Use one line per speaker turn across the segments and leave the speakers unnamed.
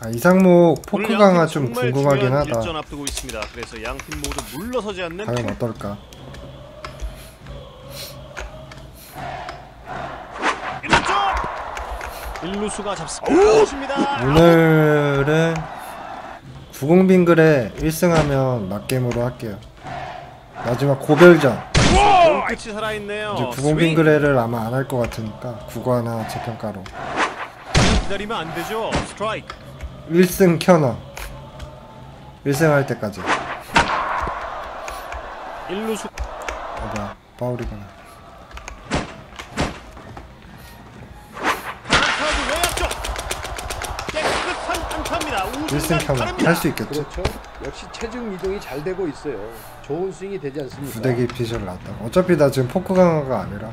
아 이상목 포크 강화 좀 궁금하긴 하다.
앞두고 있습니다. 그래서 양팀 모두 물러서지 않는
과연 어떨까?
일루수가 잡습니다. 습니다
오늘은 구공빙글에 1승하면 맞게임으로 할게요. 마지막 고별전.
끝이 살아있네요.
이제 구공빙글에를 아마 안 할 것 같으니까 국어나 재평가로
스윙. 기다리면 안 되죠. 스트라이크.
1승 켜너. 1승 할 때까지.
일루수
아 뭐야 파울이구나.
안타구 외야쪽 깨끗한 안타입니다.
1승
우중간
켜너
가릅니다.
할수 있겠지.
그렇죠. 역시 체중 이동이 잘 되고 있어요. 좋은 스윙이 되지 않습니까?
부대기 피셜 나왔다고. 어차피 나 지금 포크 강화가 아니라.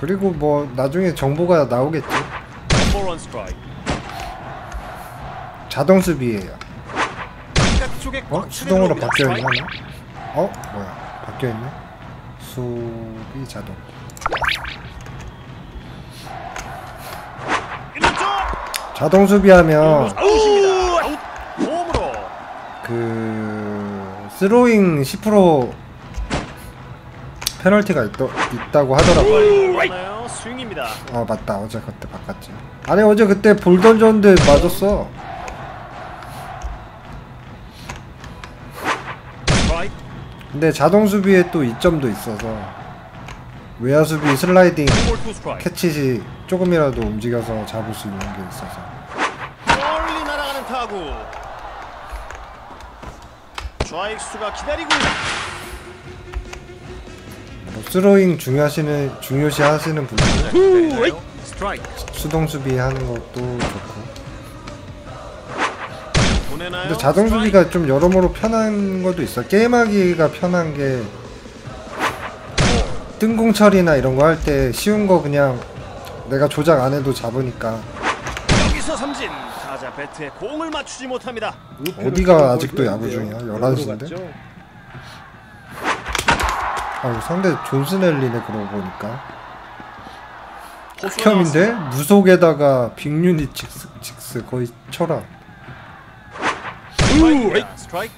그리고 뭐 나중에 정보가 나오겠지. 자동 수비예요. 어?
꽉
수동으로 바뀌어 있나?
어?
뭐야? 바뀌어 있네. 수비 자동. 자동 수비하면. 그 스로잉 10% 페널티가 있, 있다고 하더라고요. 어 맞다 어제 그때 바꿨지. 아니 어제 그때 볼 던졌는데 맞았어. 근데 자동 수비에 또 이점도 있어서 외야 수비 슬라이딩. 캐치시 조금이라도 움직여서 잡을 수 있는 게 있어서
멀리 날아가는 타구. 좌익수가 기다리고 있다.
뭐 스로잉 중요하시는 중요시 하시는 분들은
스트라이크.
수동 수비 하는 것도 좋고? 근데 자동. 수비가 좀 여러모로 편한 것도 있어 게임하기가 편한 게 뜬공 처리나 이런 거 할 때 쉬운 거 그냥 내가 조작 안 해도 잡으니까
여기서 삼진. 타자 배트에 공을 맞추지 못합니다.
우표를
어디가
좀
아직도 야구. 중이야?
역으로
11시 인데? 아유 상대 존스넬리네 그러고 보니까
포수가
혐인데
나왔습니다.
무속에다가 빅유닛 직스, 직스 거의.
스트라이크.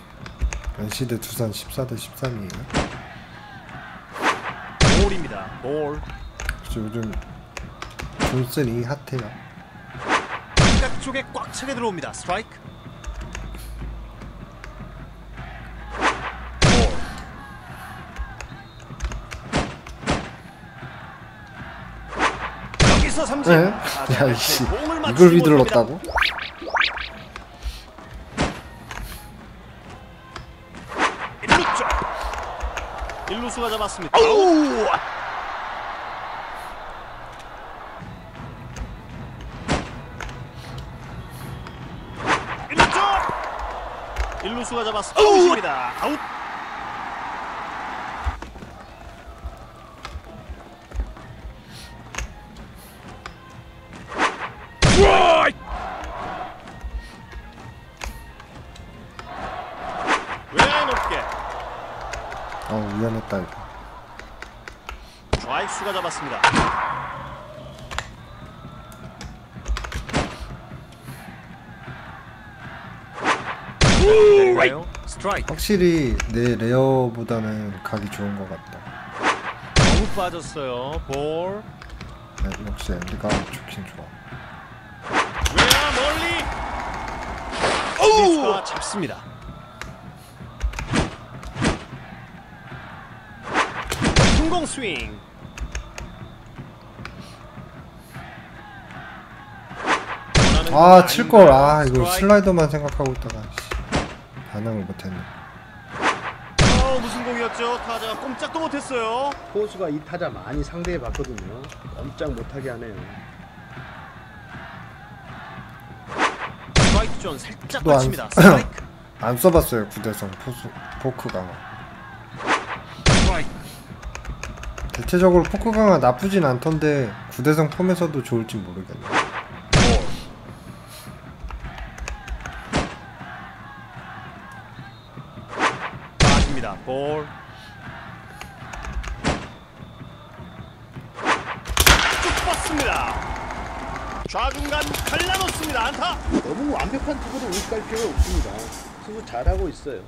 NC대 두산 14대 13이에요
볼입니다. 볼.
요즘 존슨이 핫해요
바깥쪽에 꽉 차게 들어옵니다. 스트라이크. 삼진.
네?
타자
야
배트에
이씨 이걸?
일루 쪽. 일루수가 잡았습니다. 아우! 일루 쪽. 일루수가 잡았습니다. 아웃
어 위험했다 이거
좌익수가 잡았습니다. 스트라이크.
확실히 내 레어보다는 각이 좋은 것 같다
너무 빠졌어요. 볼.
네, 역시 앤디가 좋긴 좋아
외야 멀리. 수가 잡습니다. 성공 스윙.
아 칠걸 아? 이거. 슬라이더만 생각하고 있다가 씨, 반응을 못했네
어, 무슨 공이었죠? 타자가 꼼짝도 못했어요.
포수가 이 타자 많이 상대해 봤거든요. 꼼짝 못하게 하네요.
스트라이크 존 살짝
또안
맞춥니다. 스트라이크.
안 써봤어요 구대성 포수 포크 강 대체적으로 포크 강화 나쁘진 않던데 구대성 폼에서도 좋을진 모르겠네
빠집니다. 볼. 쭉 뻗습니다. 좌중간 갈라놓습니다. 안타.
너무 완벽한 투구를 의식할 필요 없습니다. 투구 잘하고 있어요.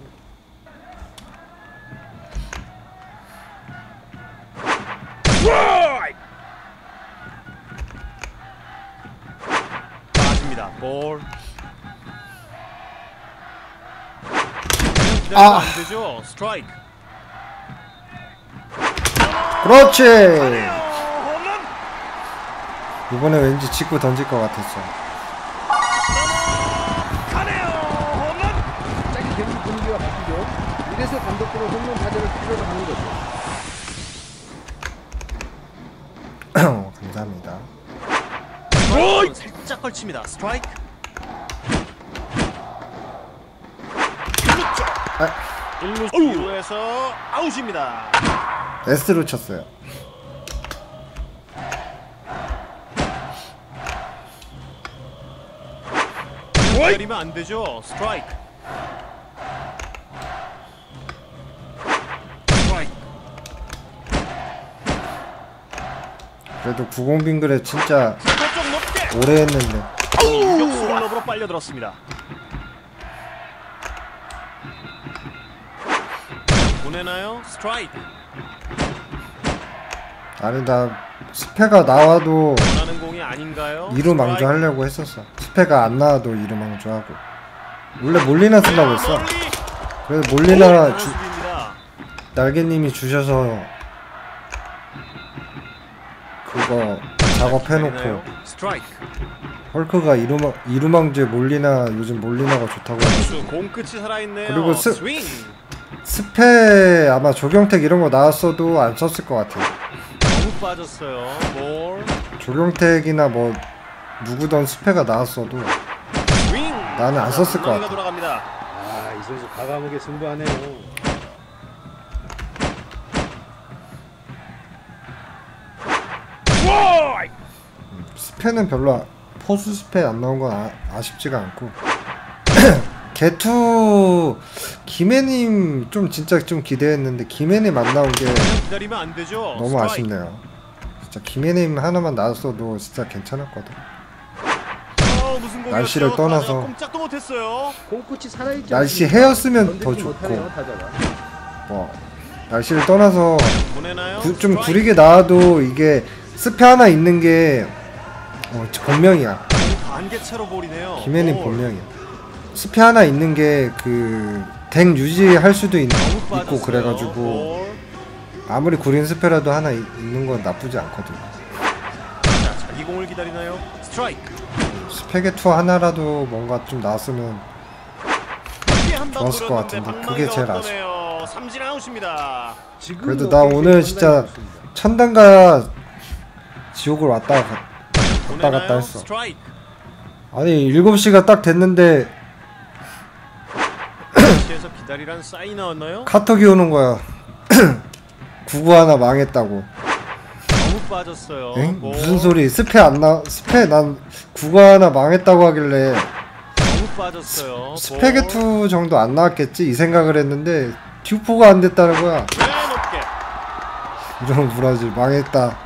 아.
안 되죠. 스트라이크.
그렇지
홈런.
이번에 왠지 직구 던질 것 같았어
분위기가 바뀌죠. 이래서 감독들은 홈런 타자를 필요로 하는 거죠.
감사합니다
살짝 걸칩니다. 스트라이크. 1루 2루에서 아웃입니다.
S로 쳤어요
때리면 안 되죠. 스트라이크. 스트라이크.
그래도 구공빙글에 진짜. 오래 했는데
유격수 글러브로 빨려들었습니다. 보내나요? 스트라이크.
아니 나 스페가 나와도
원하는 공이 아닌가요?
이루 망조 하려고 했었어 스페가 안 나와도 이루 망조하고 원래 몰리나 쓰려고 했어 그래서 몰리나 주. 날개님이 주셔서 그거 작업해놓고. 헐크가 이루망, 이루망주에 몰리나 요즘 몰리나가 좋다고 해서. 그리고 스- 스페 아마 조경택 이런 거 나왔어도 안 썼을 것 같아
너무 빠졌어요. 볼.
조경택이나 뭐 누구던 스페가 나왔어도. 나는 안 썼을 것 같아.
돌아갑니다.
아, 이 선수 과감하게 승부하네요.
스페는 별로 아- 포수 스페 안 나온 건 아, 아쉽지가 않고 개투 김해님 좀 진짜 좀 기대했는데 김해님 안 나온 게. 너무. 아쉽네요. 진짜 김해님 하나만 나왔어도 진짜 괜찮았거든.
공이었죠?
날씨를 떠나서.
타자가 꼼짝도 못했어요.
공끝이 살아있지
날씨? 헤었으면 더 좋고. 뭐 날씨를 떠나서? 구- 좀. 구리게 나와도 이게 스페 하나 있는 게 어, 본명이야. 김해님
볼.
본명이야. 스페 하나 있는 게 그덱 유지할 수도 있,
빠졌어요.
그래가지고
볼.
아무리 구린 스페라도 하나 있, 있는 건 나쁘지 않거든.
자, 자기 공을 기다리나요? 스트라이크.
스페게 투 하나라도 뭔가 좀 나왔으면 좋았을 것 같은데 그게 제일.
지금
그래도 뭐나 오늘 진짜. 천당과 지옥을 왔다 갔- 왔다? 갔다 했어. 아니 7시가 딱 됐는데
기다리란 사인 나왔나요?
카톡이 오는 거야. 구구 하나 망했다고.
너무 빠졌어요.
엥?
볼.
무슨 소리? 스페 안 나, 스페 난 구구 하나 망했다고 하길래
너무 빠졌어요.
스페게
볼.
투 정도 안 나왔겠지 이 생각을 했는데 듀포가 안 됐다는 거야. 이런 불하지 망했다.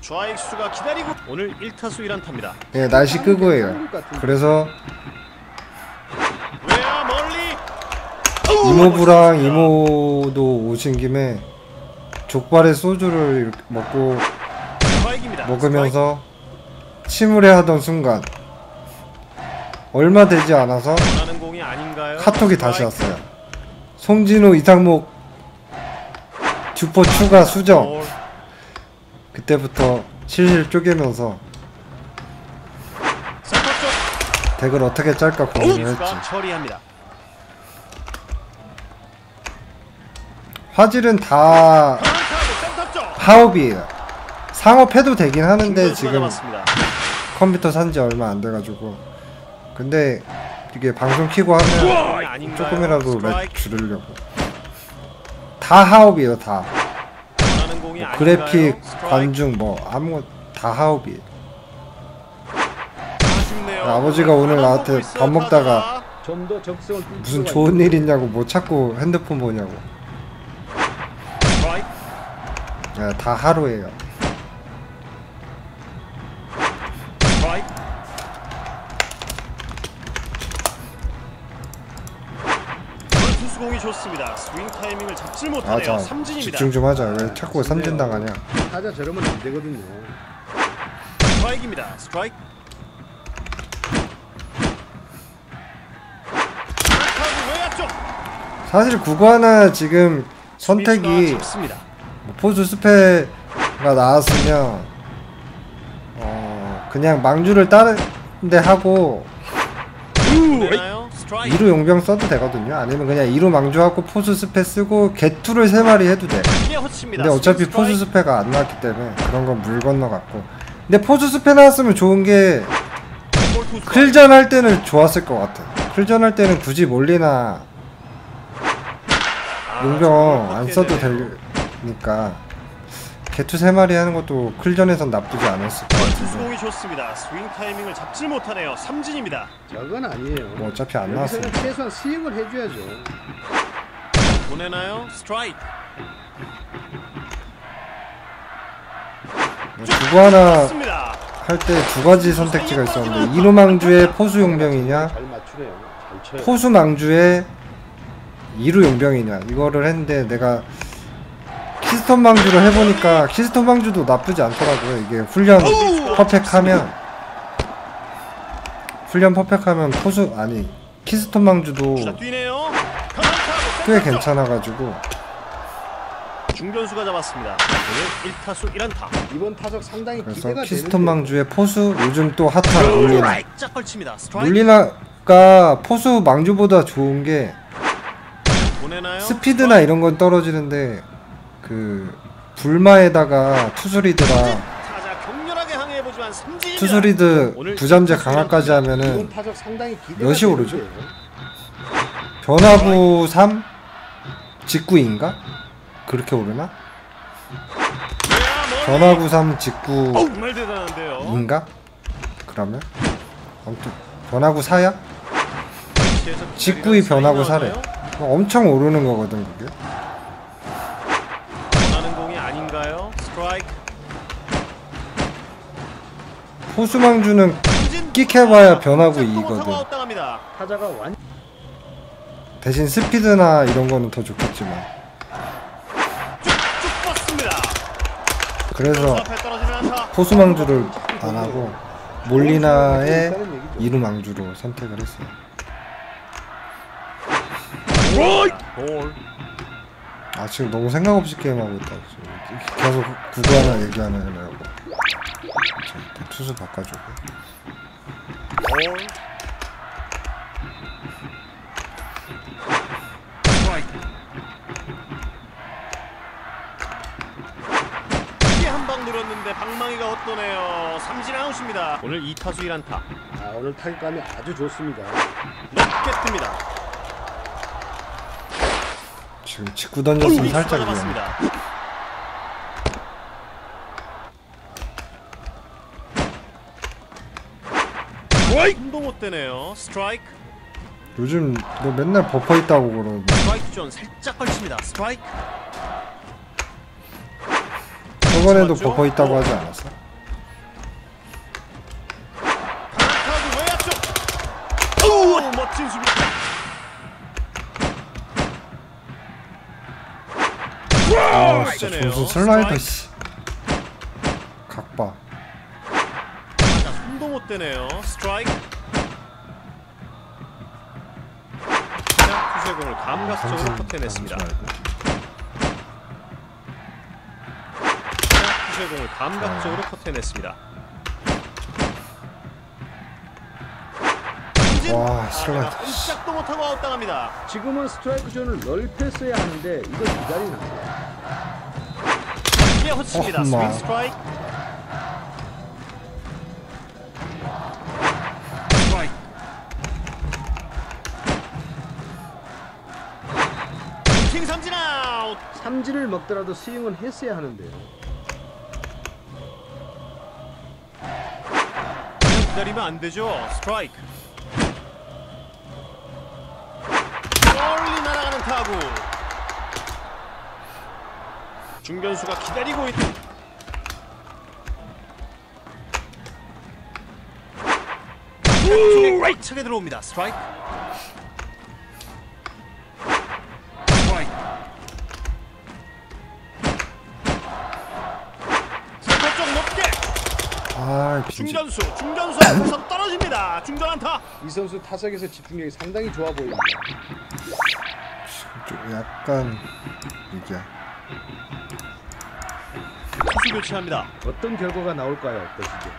좌익수가 기다리고 오늘 1타수 1안타입니다.
예, 날씨 끄고예요. 그래서
외야 멀리
이모부랑 이모도 오신 김에 족발에 소주를 이렇게 먹고. 먹으면서 침울해 하던 순간 얼마 되지 않아서? 카톡이 다시. 왔어요. 송진호 이상목 듀포 추가 수정
볼.
그때부터 실실 쪼개면서 덱을 어떻게 짤까 고민을 했지. 화질은 다 하업이에요. 상업해도 되긴 하는데 지금. 컴퓨터 산지 얼마 안 돼가지고 근데 이게 방송 키고 하면? 조금이라도 렉. 줄이려고 다 하업이에요 다 뭐? 그래픽. 관중 뭐 아무것 다 하업이에요. 아버지가 오늘 나한테 밥 먹다가 무슨 좋은 일 있냐고 뭐 찾고 핸드폰 보냐고 아, 다 하루에요.
공이 좋습니다. 스윙 타이밍을 잡지 못하네요.
아,
삼진입니다.
집중 좀 하자. 왜 자꾸 삼진 당하냐?
타자 저러면 안 되거든요.
스트라이크입니다. 스트라이크. 아,
사실 그거 하나 지금 선택이 포수 스페가 나왔으면 어 그냥 망주를 다른 데 하고
되나요? 스트라이크.
2루 용병 써도 되거든요 아니면 그냥 2루 망주하고 포수 스페 쓰고 개투를 3마리 해도 돼. 근데 어차피 포수. 스페가 안 나왔기 때문에 그런 건 물 건너갔고 근데 포수 스페 나왔으면 좋은 게 클전 할 때는 좋았을 것 같아 클전 할 때는 굳이 몰리나
아,
용병 안 써도
빡
되니까 개투 3마리 하는 것도 클전에선 나쁘지 않았을 것 같은데
공이 좋습니다. 스윙 타이밍을 잡질 못하네요. 삼진입니다.
저건 아니에요.
뭐 어차피 안
여기서는 최소한 스윙을 해줘야죠.
보내나요? 스트라이크.
뭐 두고 하나. 할 때 두 가지 선택지가 있었는데 이루망주의 포수 용병이냐. 포수 망주의 이루 용병이냐 이거를 했는데 내가 키스톤 망주를 해보니까 키스톤 망주도 나쁘지 않더라고요 이게 훈련 퍼펙하면 훈련 퍼펙하면 포수 아니 키스톤
타구.
꽤. 괜찮아가지고
중견수가 잡았습니다. 오늘 1타수 1안타.
이번 타석 상당히
그래서
기대가
키스톤 망주의 포수 요즘 또 핫한.
스트라이크.
몰리나가 포수 망주보다 좋은 게? 스피드나 이런 건 떨어지는데 그 불마에다가
삼진입니다.
투수리드 부잠재 강화까지 하면은 몇이 오르죠? 변화구 3 직구인가? 그렇게 오르나? 변화구 3 직구
정말 대단한데요.
인가? 그러면 아무튼 변화구 4야? 직구이 변화구 사래. 엄청 오르는 거거든 그게. 포수망주는
삼진.
끽해봐야 변화구
꼼짝도
2거든.
못하고 아웃당합니다.
타자가 완
대신 스피드나 이런 거는 더 좋겠지만. 그래서
앞에 떨어지는 안타.
포수망주를 안 하고 몰리나의 이루망주로 선택을 했어요.
볼.
아 지금 너무 생각 없이 게임하고 있다. 계속 구구 하나 얘기하는 애라고. 투수 바꿔주고.
한방 노렸는데 방망이가 헛도네요. 삼진 아웃입니다. 오늘 2타수 1안타.
아, 오늘 타격감이 아주 좋습니다.
뜹니다.
지금 직구 던졌으면 살짝 위험해.
되네요. 스트라이크.
요즘 너 맨날 버퍼 있다고 그러는데
스트라이크 존 살짝 걸칩니다. 스트라이크.
저번에도? 버퍼 있다고 하지 않았어?
오, 멋진 수비.
아 진짜. 점수 슬라이더. 씨. 각봐.
자, 손도 못 대네요. 스트라이크. 감각적으로. 자, 투수의 공을 감각적으로 커트해냈습니다. 삼진!
와,
아,
슬라이더.
꼼짝도 못하고 아웃당합니다.
지금은 스트라이크 존을 넓혔어야 하는데 이거 기다리나.
이게 허치입니다.
어흠마.
스윙. 스트라이크.
삼진을 먹더라도 스윙은 했어야 하는데요.
기다리면 안 되죠. 스트라이크. 멀리 날아가는 타구. 중견수가 기다리고 있. 쪽에 꽉 차게 들어옵니다. 스트라이크. 중전수 중전수 앞에서 떨어집니다. 중전 안타.
이 선수 타석에서 집중력이 상당히 좋아 보입니다.
좀 약간 이게
투수 교체합니다.
어떤 결과가 나올까요? 보시죠.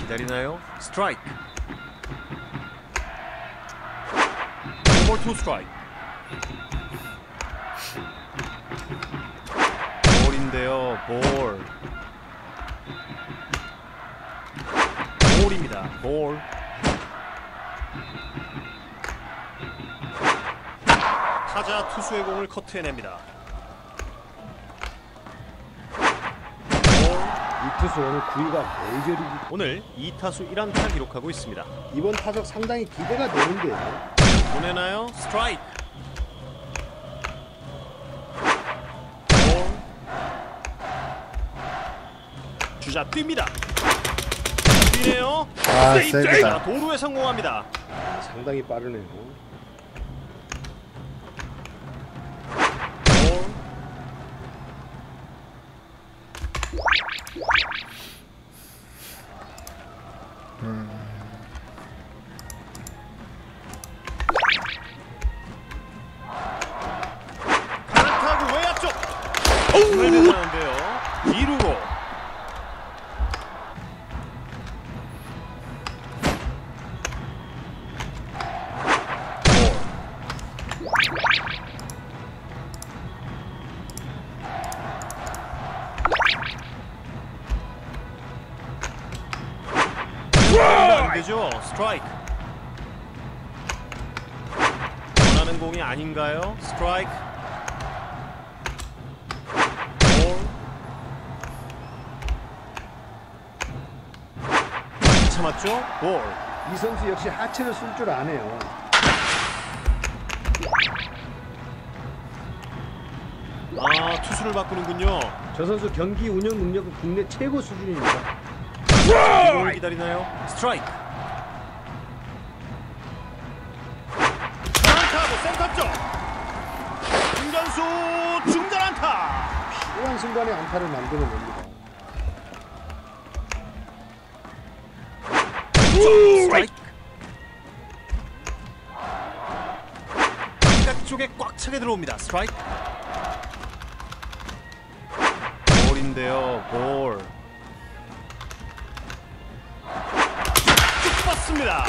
기다리나요? 스트라이크. 볼투 스트라이크. 볼인데요. 볼. 볼입니다. 볼. 타자 투수의 공을 커트해냅니다. 볼.
이 투수 오늘 구위가 멜저리기
오늘 2타수 1안타 기록하고 있습니다.
이번 타석 상당히 기대가 되는데요.
보내나요? 스트라이크. 볼. 주자 뜁니다.
아. 세이브다.
자, 도루에 성공합니다.
아, 상당히 빠르네요.
스트라이크. 원하는 공이 아닌가요? 스트라이크. 볼. 참았죠? 볼.
이 선수 역시 하체를 쓸 줄 아네요.
아 투수를 바꾸는군요.
저 선수 경기 운영 능력은 국내 최고 수준입니다.
기다리나요? 스트라이크.
순간에 안타를 만드는 겁니다.
스트라이크. 바깥 쪽에 꽉 차게 들어옵니다. 스트라이크. 볼인데요. 볼. 쭉 뻗습니다.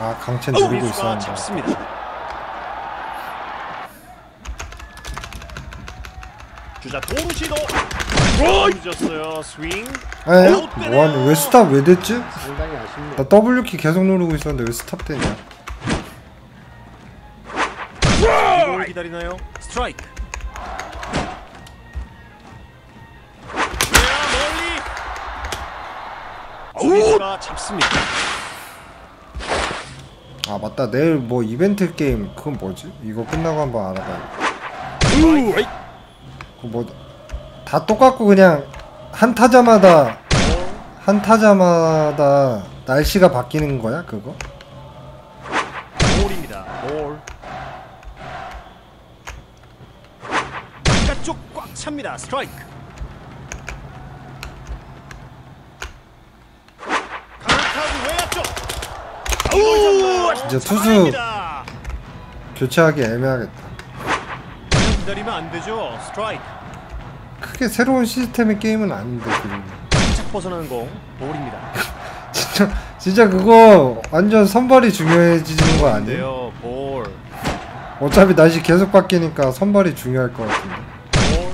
아 강첸 누르고
수가
있었는데
잡습니다. 주자 도루 시도. 늦었어요. 스윙.
에? 뭐하냐 왜 스탑 왜 됐지?
상당히 아쉽네요.
나 W키 계속 누르고 있었는데 왜 스탑 되냐
기다리나요? 스트라이크. 수비수가 잡습니다.
아 맞다 내일 뭐 이벤트 게임 그건 뭐지? 이거 끝나고 한번 알아봐야 그거 뭐 다 똑같고 그냥 한 타자마다 한 타자마다 날씨가 바뀌는 거야 그거?
볼입니다. 볼. 바깥쪽 꽉 찹니다. 스트라이크. 강타구 외야 쪽. 이걸 잡나요?
진짜 투수-. 교체하기 애매하겠다
기다리면 안 되죠. 스트라이크.
크게 새로운 시스템의 게임은 아닌데 그리고
살짝 벗어나는 공. 볼입니다.
진짜 진짜 그거 완전 선발이 중요해지는 거 아니에요?
볼.
어차피 날씨 계속 바뀌니까 선발이 중요할 것 같은데
볼.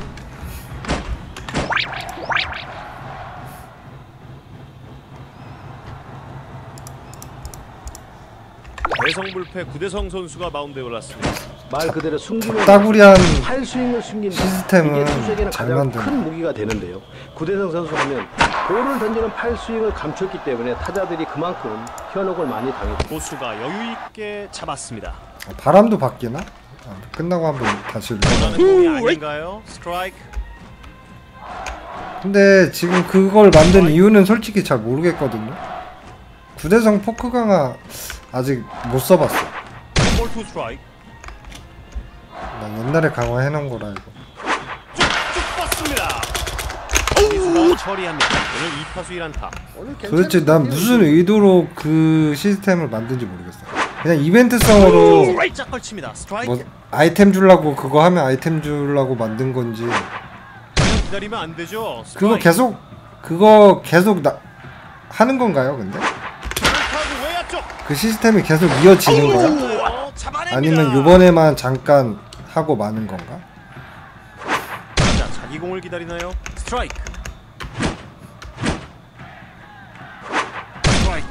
대성불패 구대성 선수가 마운드에 올랐습니다.
말 그대로 숨기면
따구리한
팔 스윙을 숨긴다.
시스템은
이게
잘
가장
만드네.
큰 무기가 되는데요. 구대성 선수 하면 볼을 던지는 팔 스윙을 감췄기 때문에 타자들이 그만큼 현혹을 많이 당했고
고수가 여유 있게 잡았습니다.
아, 바람도 바뀌나? 아, 끝나고 한번 다시
원하는 공이 아닌가요? 스트라이크.
근데 지금 그걸 만든 이유는 솔직히 잘 모르겠거든요 구대성 포크 강화 아직 못 써봤어
볼투 스트라이크.
나 옛날에 강화 해놓은 거라 이거
쭉쭉 뻗습니다. 수비수가 처리합니다. 오늘 2타수 1안타.
오늘
도대체 난 무슨 의도로 그 시스템을 만든지 모르겠어. 그냥 이벤트성으로
살짝 걸칩니다. 스트라이크.
뭐 아이템 주려고 그거 하면 아이템 주려고 만든 건지
그냥 기다리면 안 되죠.
그거
스트라이크.
계속 그거 계속 나 하는 건가요? 근데
타구 외야 쪽.
그 시스템이 계속 이어지는 거야?
어, 잡아냅니다.
아니면 요번에만 잠깐 하고 마는 건가?
자, 자기 공을 기다리나요? 스트라이크. 스트라이크.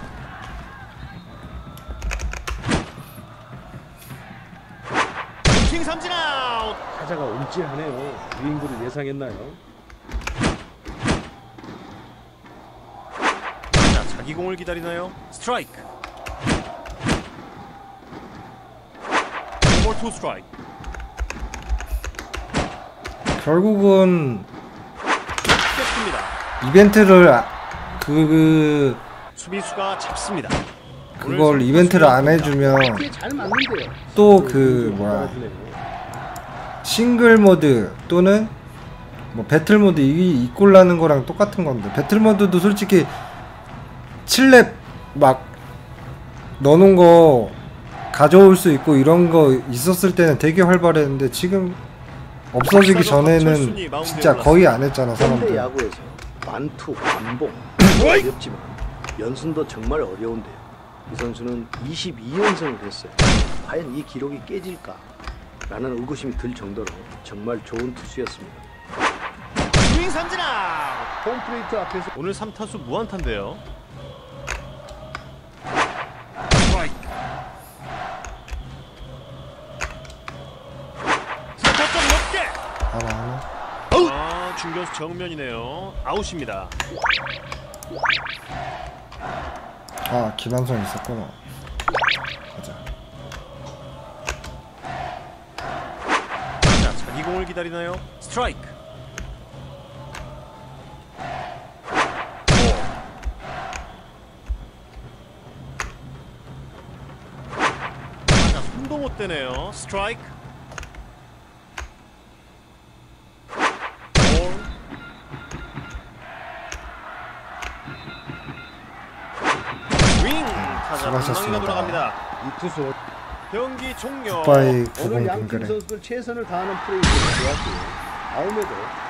킹 삼진 아웃.
타자가 움찔하네요. 유인구를 예상했나요?
자, 자기 공을 기다리나요? 스트라이크. 볼투 스트라이크.
결국은. 이벤트를 아- 그, 그
수비수가 잡습니다.
그걸 이벤트를 안 해주면. 또 그 뭐야 싱글 모드 또는 뭐 배틀 모드 이 이꼴 나는 거랑 똑같은 건데 배틀 모드도 솔직히 7렙 막 넣어놓은 거 가져올 수 있고 이런 거 있었을 때는 되게 활발했는데 지금 없어지기 전에는 진짜 거의 안 했잖아 사람들
야구에서 완투, 완봉 어렵지만 연순도 정말 어려운데요. 이 선수는 22연승을 했어요. 과연 이 기록이 깨질까? 라는 의구심이 들 정도로 정말 좋은 투수였습니다.
스윙 삼진 아웃.
홈플레이트 앞에서
오늘 3타수 무안타인데요. 아, 중견수 정면이네요. 아웃입니다.
아 김한성 있었구나 가자
자, 자기 공을 기다리나요? 스트라이크. 자, 손도 못 대네요. 스트라이크.
수고하셨습니다.
방망이가 돌아갑니다.
이 투수
경기 종료.
굿바이
오늘
구공
양팀
빙그레
선수들 최선을 다하는 플레이가 좋았고요. 다음에도